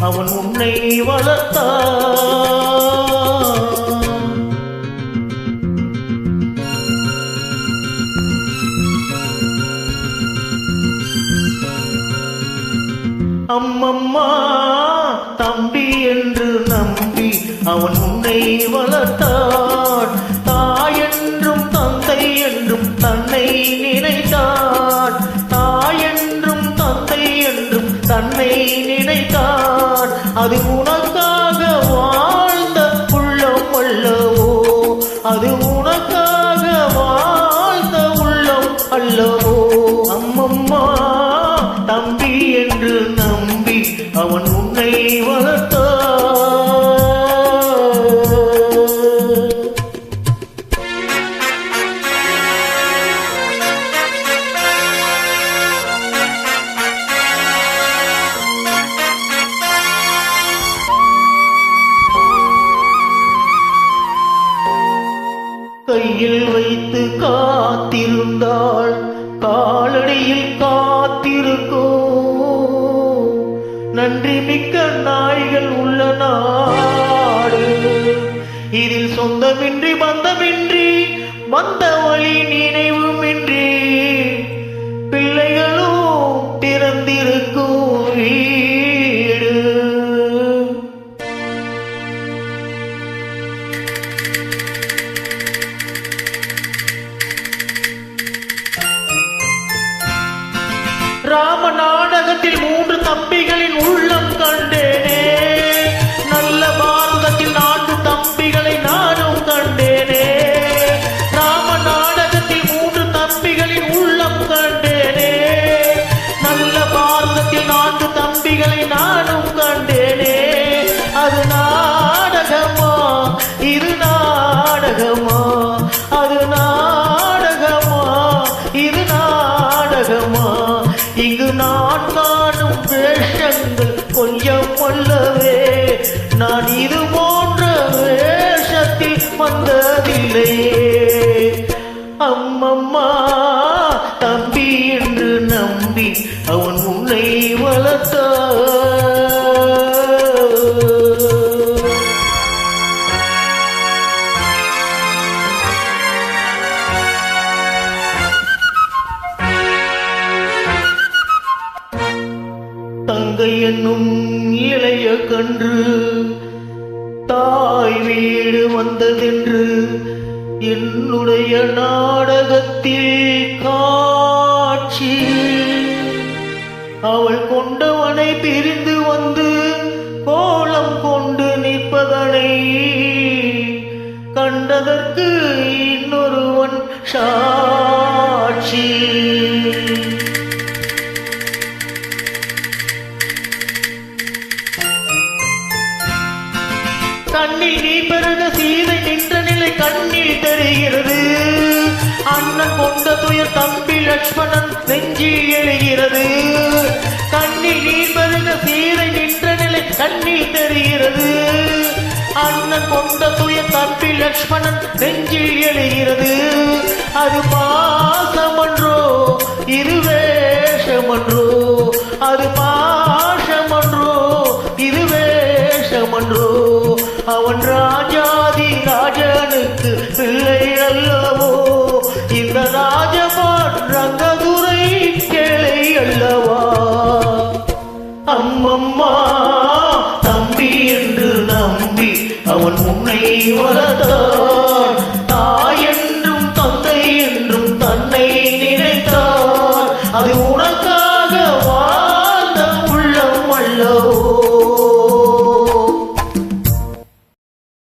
அவன் உன்னை வளர்த்தான். அம்மம்மா தம்பி என்று நம்பி அவன் உன்னை வளர்த்தான். தம்பி என்று நம்பி அவன் உன்னை வளர்த்தான் கையில் வைத்து காத்திருந்தாள். காலடியில் கா நன்றி மிக்க நாய்கள் உள்ள நாடு. இதில் சொந்தமின்றி பந்தமின்றி வந்த வழி நினைவு இது நாடகமா இங்கு நான் காணும் வேஷங்கள் கொஞ்சம் கொள்ளவே நான் இது போன்ற வேஷத்தில் வந்ததில்லையே. அம்மம்மா தம்பி என்று நம்பி அவன் உன்னை வளர்த்தான் தங்கை என்னும் இளைய கன்று. தாய் வீடு வந்ததென்று என்னுடைய நாடகத்தில் காட்சி. அவள் கொண்டவனை பிரிந்து வந்து கோலம் கொண்டு நிற்பதனை கண்டதற்கு இன்னொருவன் சாட்சி. நீ பெருக சீதை நின்ற நிலை கண்ணில் தெரிகிறது. அண்ணன் கொண்ட துயர் தம்பி லட்சுமணன் நெஞ்சில் எழுகிறது. கண்ணில் நீ பெருக சீதை நின்ற நிலை கண்ணில் தெரிகிறது. அண்ணன் கொண்ட துயர் தம்பி லட்சுமணன் நெஞ்சில் வீரராஜபாட் ரங்கதுரை கேளை அல்லவா அம்மம்மா தம்பி என்று நம்பி அவன் உன்னை வளர்த்தான் தாய் என்றும் தந்தை என்றும் தன்னை நினைத்தான் அது உனக்கு